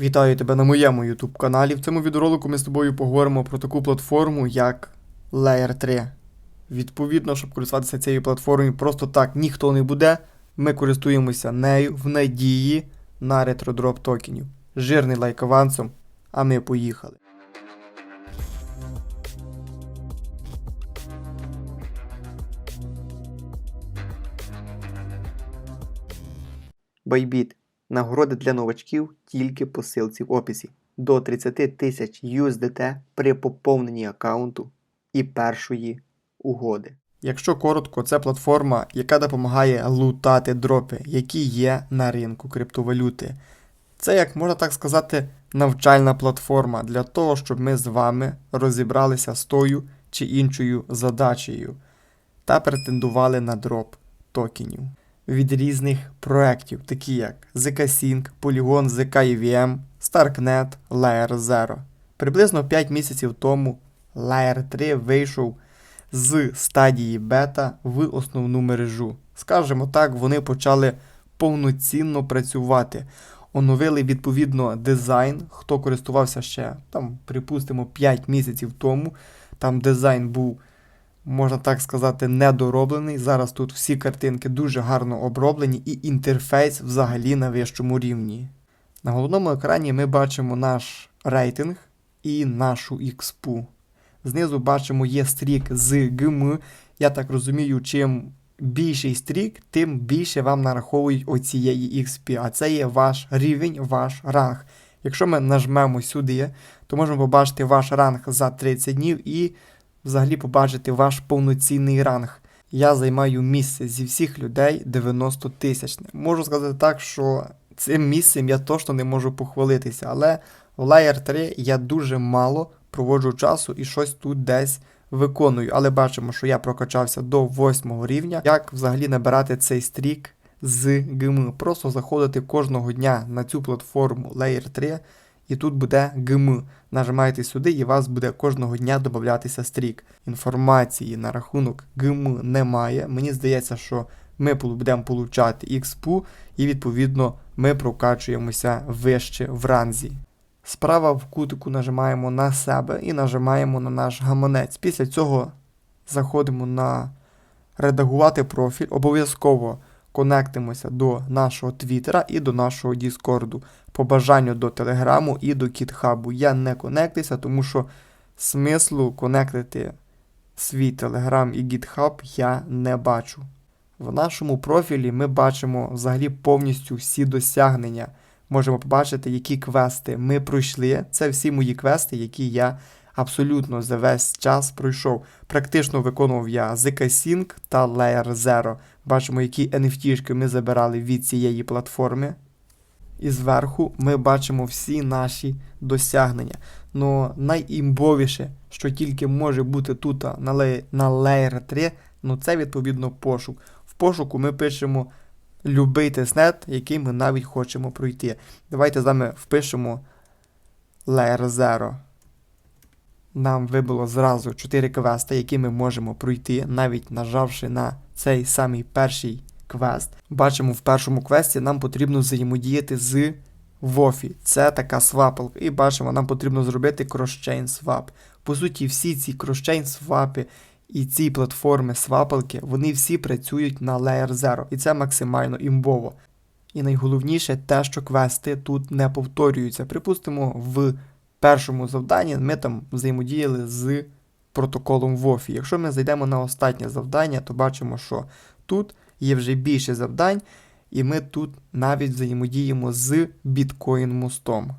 Вітаю тебе на моєму YouTube каналі. В цьому відеоролику ми з тобою поговоримо про таку платформу, як Layer 3. Відповідно, щоб користуватися цією платформою просто так ніхто не буде. Ми користуємося нею в надії на ретродроп токенів. Жирний лайк авансом, а ми поїхали. Байбіт. Нагороди для новачків тільки по ссылці в описі. До 30 тисяч USDT при поповненні аккаунту і першої угоди. Якщо коротко, це платформа, яка допомагає лутати дропи, які є на ринку криптовалюти. Це, як можна так сказати, навчальна платформа для того, щоб ми з вами розібралися з тою чи іншою задачею та претендували на дроп токенів від різних проєктів, такі як ZK-Sync, Polygon ZK EVM, Starknet, Layer 0. Приблизно 5 місяців тому Layer 3 вийшов з стадії бета в основну мережу. Скажімо так, вони почали повноцінно працювати. Оновили відповідно дизайн, хто користувався ще, там, припустимо, 5 місяців тому. Там дизайн був можна так сказати, недороблений. Зараз тут всі картинки дуже гарно оброблені і інтерфейс взагалі на вищому рівні. На головному екрані ми бачимо наш рейтинг і нашу експу. Знизу бачимо є стрік з ГМ. Я так розумію, чим більший стрік, тим більше вам нараховують оцієї XP. А це є ваш рівень, ваш ранг. Якщо ми нажмемо сюди, то можемо побачити ваш ранг за 30 днів і взагалі побачити ваш повноцінний ранг. Я займаю місце зі всіх людей 90 тисячне. Можу сказати так, що цим місцем я точно не можу похвалитися, але в Layer 3 я дуже мало проводжу часу і щось тут десь виконую. Але бачимо, що я прокачався до 8 рівня. Як взагалі набирати цей стрік з ГМ? Просто заходити кожного дня на цю платформу Layer 3 і тут буде ГМ. Нажимаєте сюди, і вас буде кожного дня додатися стрік. Інформації на рахунок ГМ немає. Мені здається, що ми будемо получати експу, і відповідно ми прокачуємося вище в ранзі. Справа в кутику нажимаємо на себе і нажимаємо на наш гаманець. Після цього заходимо на редагувати профіль. Обов'язково конектимося до нашого Твіттера і до нашого Діскорду. По бажанню до Телеграму і до Кітхабу. Я не конектуся, тому що смислу конектити свій Телеграм і GitHub я не бачу. В нашому профілі ми бачимо взагалі повністю всі досягнення. Можемо побачити, які квести ми пройшли. Це всі мої квести, які я абсолютно за весь час пройшов. Практично виконував я ZK Sync та Layer 0. Бачимо, які NFT ми забирали від цієї платформи. І зверху ми бачимо всі наші досягнення. Ну найімбовіше, що тільки може бути тут на, лей, на Layer 3, ну це відповідно пошук. В пошуку ми пишемо любий тестнет, який ми навіть хочемо пройти. Давайте з вами впишемо Layer 0. Нам вибило зразу 4 квести, які ми можемо пройти, навіть нажавши на цей самий перший квест. Бачимо, в першому квесті нам потрібно взаємодіяти з Вофі. Це така свапалка. І бачимо, нам потрібно зробити кросчейн свап. По суті, всі ці кросчейн свапи і ці платформи свапалки, вони всі працюють на Layer 0. І це максимально імбово. І найголовніше те, що квести тут не повторюються. Припустимо, в першому завданні ми там взаємодіяли з протоколом Вофі. Якщо ми зайдемо на останнє завдання, то бачимо, що тут є вже більше завдань, і ми тут навіть взаємодіємо з біткоін мостом.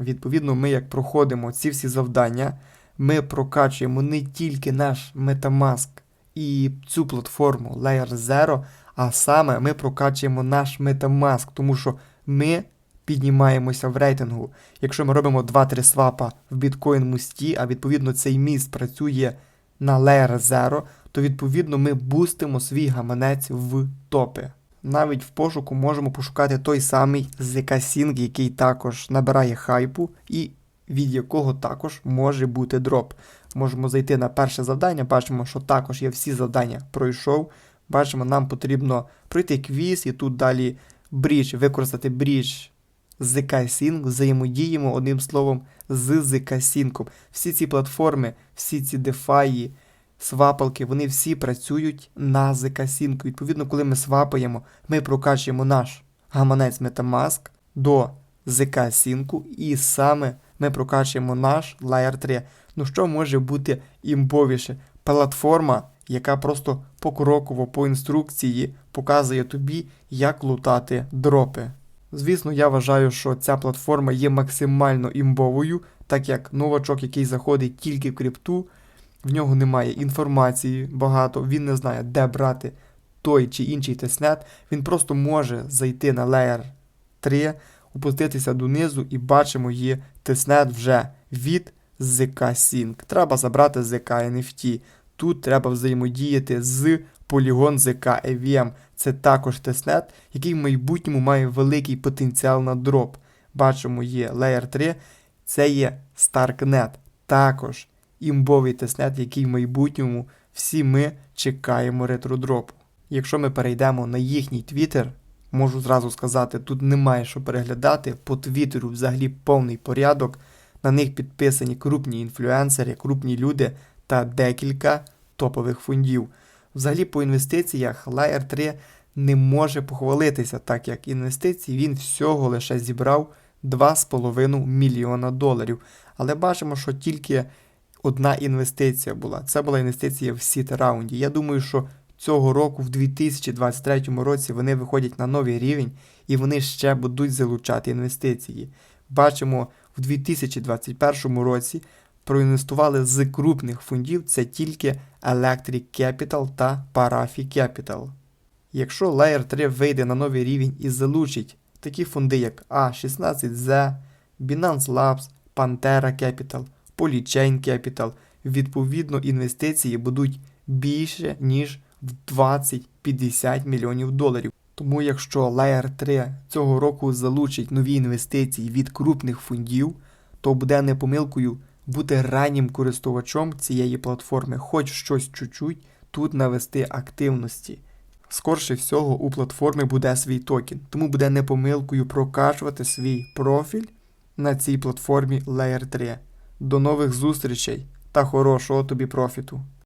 Відповідно, ми як проходимо ці всі завдання, ми прокачуємо не тільки наш Metamask і цю платформу Layer 0, а саме ми прокачуємо наш Metamask, тому що ми піднімаємося в рейтингу. Якщо ми робимо 2-3 свапа в біткоін мості, а відповідно цей міст працює на Layer 0, то відповідно ми бустимо свій гаманець в топи. Навіть в пошуку можемо пошукати той самий ZK-Sync, який також набирає хайпу, і від якого також може бути дроп. Можемо зайти на перше завдання, бачимо, що також я всі завдання пройшов. Бачимо, нам потрібно пройти квіз і тут далі брідж, використати брідж ZK Sync, взаємодіємо одним словом з ZK Sync. Всі ці платформи, всі ці DeFi, свапалки, вони всі працюють на ZK Sync. Відповідно, коли ми свапаємо, ми прокачуємо наш гаманець Metamask до ZK Sync, і саме ми прокачуємо наш Layer 3. Ну що може бути імбовіше? Платформа, яка просто покроково по інструкції показує тобі, як лутати дропи. Звісно, я вважаю, що ця платформа є максимально імбовою, так як новачок, який заходить тільки в крипту, в нього немає інформації багато, він не знає, де брати той чи інший тестнет, він просто може зайти на Layer 3, опуститися донизу і бачимо є тестнет вже від ZK Sync. Треба забрати ZK NFT. Тут треба взаємодіяти з Polygon ZK EVM. Це також тестнет, який в майбутньому має великий потенціал на дроп. Бачимо, є Layer 3, це є Starknet. Також імбовий тестнет, який в майбутньому всі ми чекаємо ретродропу. Якщо ми перейдемо на їхній Twitter, можу зразу сказати, тут немає що переглядати. По Твіттеру взагалі повний порядок. На них підписані крупні інфлюенсери, крупні люди та декілька топових фондів. Взагалі, по інвестиціях Layer 3 не може похвалитися, так як інвестицій він всього лише зібрав 2,5 мільйона доларів. Але бачимо, що тільки одна інвестиція була. Це була інвестиція в сіт раунді. Я думаю, що цього року, в 2023 році, вони виходять на новий рівень і вони ще будуть залучати інвестиції. Бачимо, в 2021 році проінвестували з крупних фондів це тільки Electric Capital та Parafi Capital. Якщо Layer 3 вийде на новий рівень і залучить такі фонди, як A16Z, Binance Labs, Pantera Capital, Polychain Capital, відповідно інвестиції будуть більше, ніж в 20-50 мільйонів доларів. Тому якщо Layer 3 цього року залучить нові інвестиції від крупних фондів, то буде не помилкою бути раннім користувачом цієї платформи, хоч щось чуть-чуть тут навести активності. Скорше всього, у платформи буде свій токен, тому буде не помилкою прокачувати свій профіль на цій платформі Layer 3. До нових зустрічей та хорошого тобі профіту!